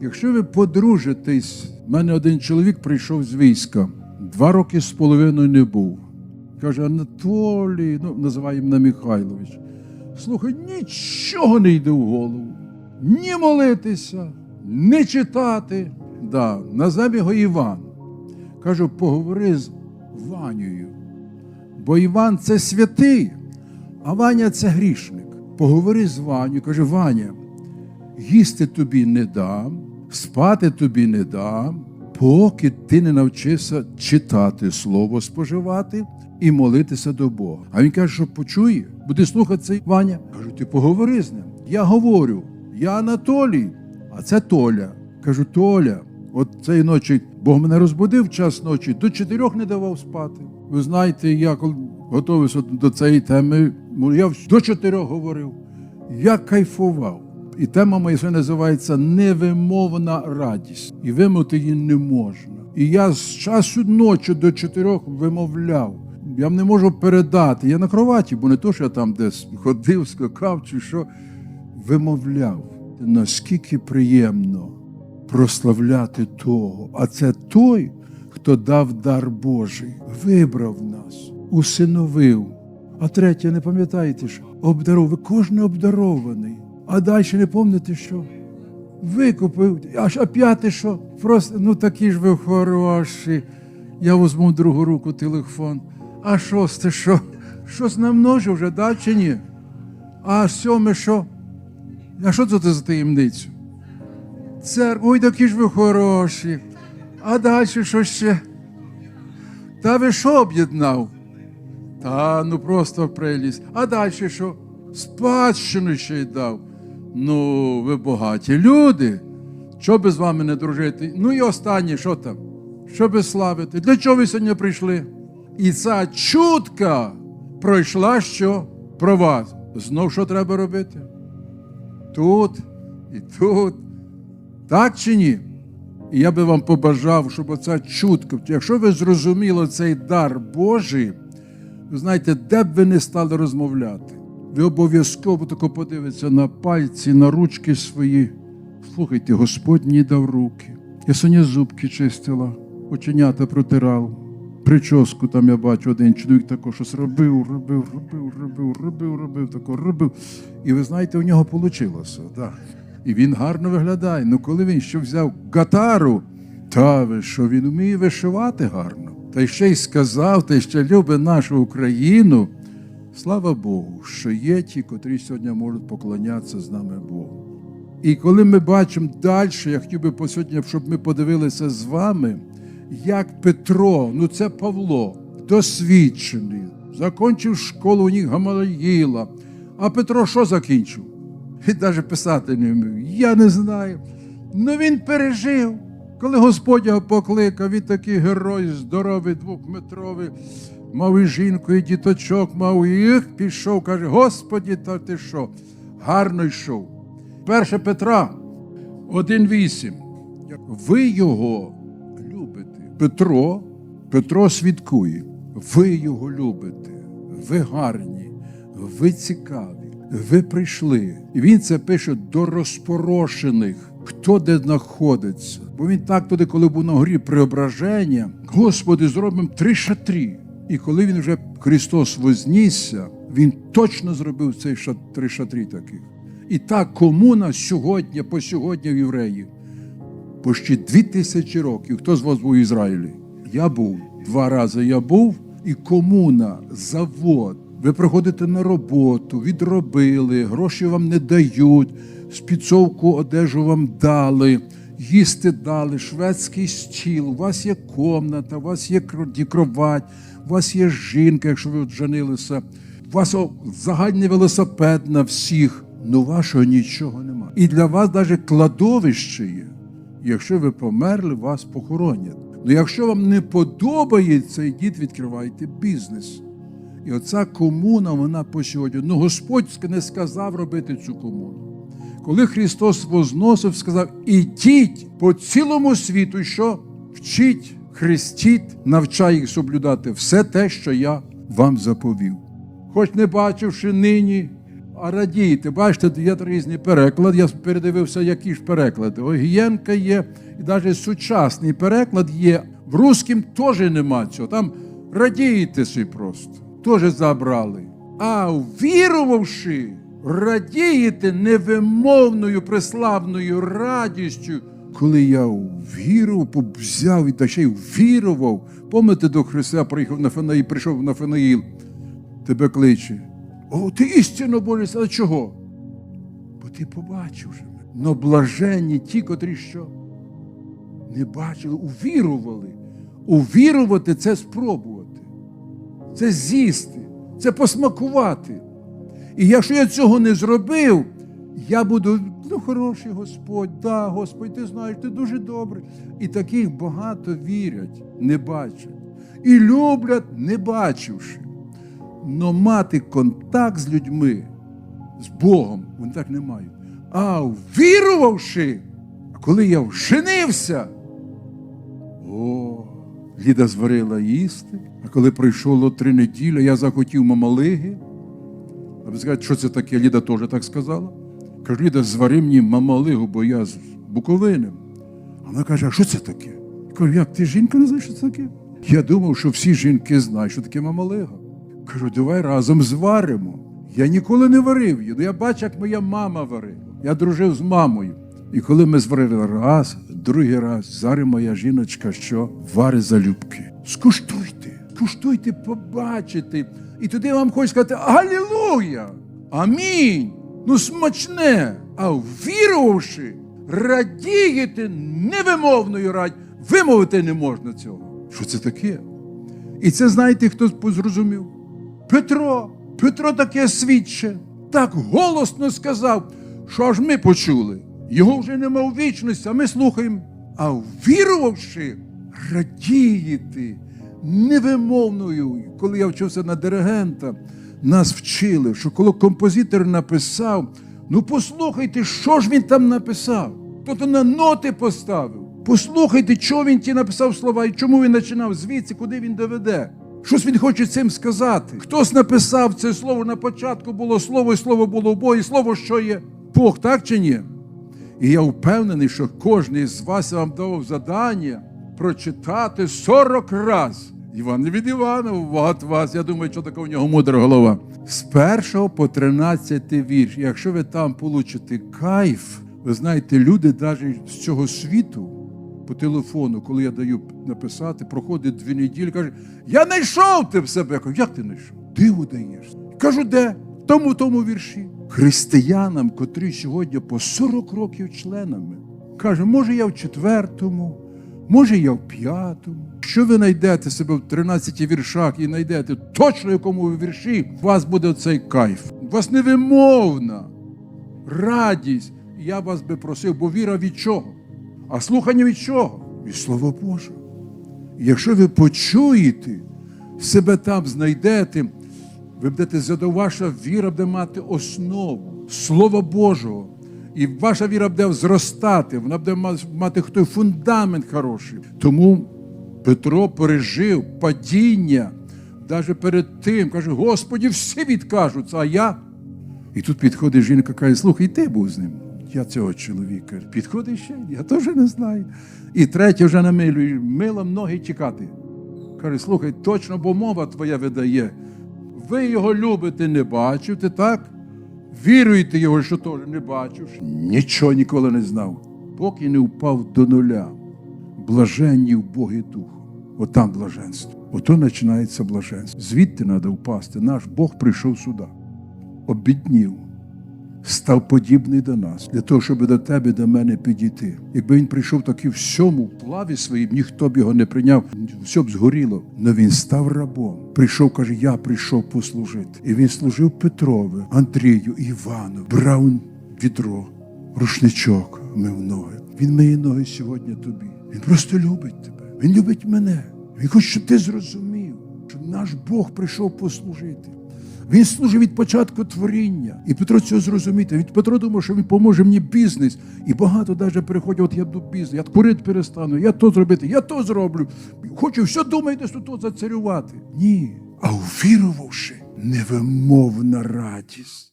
Якщо ви подружитесь, в мене один чоловік прийшов з війська, два роки з половиною не був. Каже, Анатолій, ну, називаємо на Михайлович. Слухай, нічого не йде в голову. Ні молитися, ні читати. Да, назвемо його Іван. Кажу, поговори з Ванею. Бо Іван це святий, а Ваня це грішник. Поговори з Ваню, каже, Ваня, їсти тобі не дам, спати тобі не дам, поки ти не навчишся читати слово споживати і молитися до Бога. А він каже, що почує, буде слухати цей Ваня. Кажу, ти поговори з ним. Я говорю, я Анатолій, а це Толя. Кажу, Толя, от цієї ночі Бог мене розбудив час ночі, до чотирьох не давав спати. Ви знаєте, я коли готувався до цієї теми, я до чотирьох говорив. Я кайфував. І тема моя називається Невимовна радість. І вимовити її не можна. І я з часу ночі до чотирьох вимовляв. Я не можу передати. Я на кроваті, бо не то, що я там десь ходив, скакав чи що. Вимовляв. Наскільки приємно прославляти того. А це той, хто дав дар Божий, вибрав нас, усиновив. А третє, не пам'ятаєте, що обдаров, кожен обдарований. А далі не пам'ятаєте, що викупив. Аж а п'яте, що просто ну такі ж ви хороші. Я візьму другу руку телефон. А шосте, що? Щось намножив вже, да, чи ні? А сьоме що? А що це за таємницю? Церква, ой, такі ж ви хороші. А далі що ще? Та ви що об'єднав? Та ну просто прелість. А далі що? Спадщину ще й дав. Ну, ви багаті люди. Що би з вами не дружити? Ну і останнє, що там? Що би славити? Для чого ви сьогодні прийшли? І ця чутка пройшла що про вас. Знов що треба робити? Тут і тут. Так чи ні? І я би вам побажав, щоб оця чутка, якщо ви зрозуміли цей дар Божий, ви знаєте, де б ви не стали розмовляти, ви обов'язково тако подивитеся на пальці, на ручки свої. Слухайте, Господь мені дав руки. Я сьогодні зубки чистила, оченята протирав. Прическу там я бачу, один чоловік також щось робив, робив, робив, робив, робив, робив, тако робив. І ви знаєте, у нього вийшло. Да. І він гарно виглядає. Ну коли він ще взяв гатару, та ви що він вміє вишивати гарно. Та ще й сказав, та ще любить нашу Україну. Слава Богу, що є ті, котрі сьогодні можуть поклонятися з нами Богу. І коли ми бачимо далі, я хотів би по сьогодні, щоб ми подивилися з вами, як Петро, ну це Павло, досвідчений, закінчив школу у них Гамалаїла. А Петро що закінчив? І навіть писати не вмів. Я не знаю. Ну він пережив. Коли Господь його покликав, він такий герой, здоровий, двохметровий, мав і жінку, і діточок, мав і їх, пішов, каже: Господі, та ти що? Гарно йшов. Перше Петра 1,8. Ви його любите. Петро, Петро свідкує. Ви його любите. Ви гарні, ви цікаві, ви прийшли. І він це пише до розпорошених, хто де знаходиться. Бо він так туди, коли був на горі преображення, Господи, зробимо три шатрі. І коли він вже Христос вознісся, він точно зробив цей шат, три шатрі таких. І так комуна сьогодні, по сьогодні в євреїв, почти дві тисячі років. Хто з вас був в Ізраїлі? Я був. Два рази я був, і комуна, завод. Ви приходите на роботу, відробили, гроші вам не дають, спідцовку одежу вам дали, їсти дали, шведський стіл, у вас є комната, у вас є кр- кровать, у вас є жінка, якщо ви женилися, у вас загальний велосипед на всіх, ну вашого нічого немає. І для вас навіть кладовище є. Якщо ви померли, вас похоронять. Ну якщо вам не подобається, йдіть, відкривайте бізнес. І оця комуна, вона по сьогодні. Ну Господь не сказав робити цю комуну. Коли Христос возносив, сказав: ідіть по цілому світу, що вчіть, хрестіть, навчай їх соблюдати все те, що я вам заповів. Хоч не бачивши нині, А радійте, бачите, є різні переклади. Я передивився, які ж переклади. Огієнка є, і навіть сучасний переклад є. В русскім теж нема цього. Там радійте собі просто. Теж забрали. А вірувавши, радієте невимовною преславною радістю. Коли я вірував, взяв і та ще й вірував, помните до Христа, приїхав на Фанаїл, прийшов на Фанаїл, тебе кличе. О, ти істинно Божий, а чого? Бо ти побачив же мене. Но блаженні ті, котрі що не бачили, увірували. Увірувати це спробувати, це з'їсти, це посмакувати. І якщо я цього не зробив, я буду, ну, хороший Господь, да, Господь, ти знаєш, ти дуже добрий. І таких багато вірять, не бачать. І люблять, не бачивши. Но мати контакт з людьми, з Богом, вони так не мають. А вірувавши, коли я вженився, о, Ліда зварила їсти, а коли пройшло три неділі, я захотів мамалиги. А ви скажете, що це таке? Ліда теж так сказала. Кажу, Ліда, звари мені мамалигу, бо я з Буковини. А вона каже, а що це таке? Я кажу, як ти жінка не знаєш, що це таке? Я думав, що всі жінки знають, що таке мамалига. Кажу, давай разом зваримо. Я ніколи не варив її. Я бачу, як моя мама варила. Я дружив з мамою. І коли ми зварили раз, другий раз, зараз моя жіночка що варить залюбки. Скуштуйте, скуштуйте, побачите. І туди вам хочу сказати Алілуя! Амінь! Ну смачне! А вірувавши, радієте невимовною радь, вимовити не можна цього. Що це таке? І це знаєте, хто зрозумів? Петро. Петро таке свідче, так голосно сказав, що аж ми почули. Його вже нема у вічності, а ми слухаємо. А вірувавши, радієте невимовною. Коли я вчився на диригента, нас вчили, що коли композитор написав, ну послухайте, що ж він там написав. Тобто на ноти поставив. Послухайте, чого він ті написав слова і чому він починав звідси, куди він доведе. Щось він хоче цим сказати. Хтось написав це слово на початку було слово, і слово було в Бога, і слово, що є Бог, так чи ні? І я впевнений, що кожен з вас вам дав завдання прочитати 40 раз. Іван не від Івана, от вас. Я думаю, що така у нього мудра голова. З 1 по 13 вірш. Якщо ви там получите кайф, ви знаєте, люди навіть з цього світу по телефону, коли я даю написати, проходить дві неділі, каже, я знайшов ти в себе. Я кажу, як ти знайшов? Диву даєш. Кажу, де? Тому тому вірші. Християнам, котрі сьогодні по 40 років членами, каже, може я в четвертому, може я в п'ятому. Що ви знайдете себе в 13 віршах і знайдете точно якому вірші, у вас буде цей кайф. У вас невимовна радість. Я вас би просив, бо віра від чого? А слухання від чого? Від Слова. І якщо ви почуєте, себе там знайдете, ви будете ваша віра буде мати основу Слова Божого. І ваша віра буде зростати, вона буде мати хто фундамент хороший. Тому Петро пережив падіння навіть перед тим, каже: Господі, всі відкажуться, а я. І тут підходить жінка, каже, слухай, ти був з ним. Я цього чоловіка. Підходить ще, я теж не знаю. І третє вже намилює, мила ноги тікати. Каже, слухай, точно, бо мова твоя видає. Ви його любите, не бачите, так? Віруєте його, що теж не бачив, нічого ніколи не знав, поки не впав до нуля. Блаженні в Богі Духу. Отам блаженство. Ото починається блаженство. Звідти треба впасти. Наш Бог прийшов сюди, обіднів, став подібний до нас, для того, щоб до тебе, до мене підійти. Якби він прийшов таки всьому в плаві своїм, ніхто б його не прийняв, все б згоріло. Но він став рабом. Прийшов, каже, я прийшов послужити. І він служив Петрові, Андрію, Івану, брав відро, рушничок мив ноги. Він миє ноги сьогодні тобі. Він просто любить тебе. Він любить мене. Він хоче, щоб ти зрозумів, що наш Бог прийшов послужити. Він служив від початку творіння. І Петро цього зрозуміти. Від Петро думав, що він поможе мені бізнес. І багато навіть приходять, от я буду бізнес, я курити перестану, я то зробити, я то зроблю. Хочу, все думаєте, що то зацарювати. Ні. А увірувавши, невимовна радість.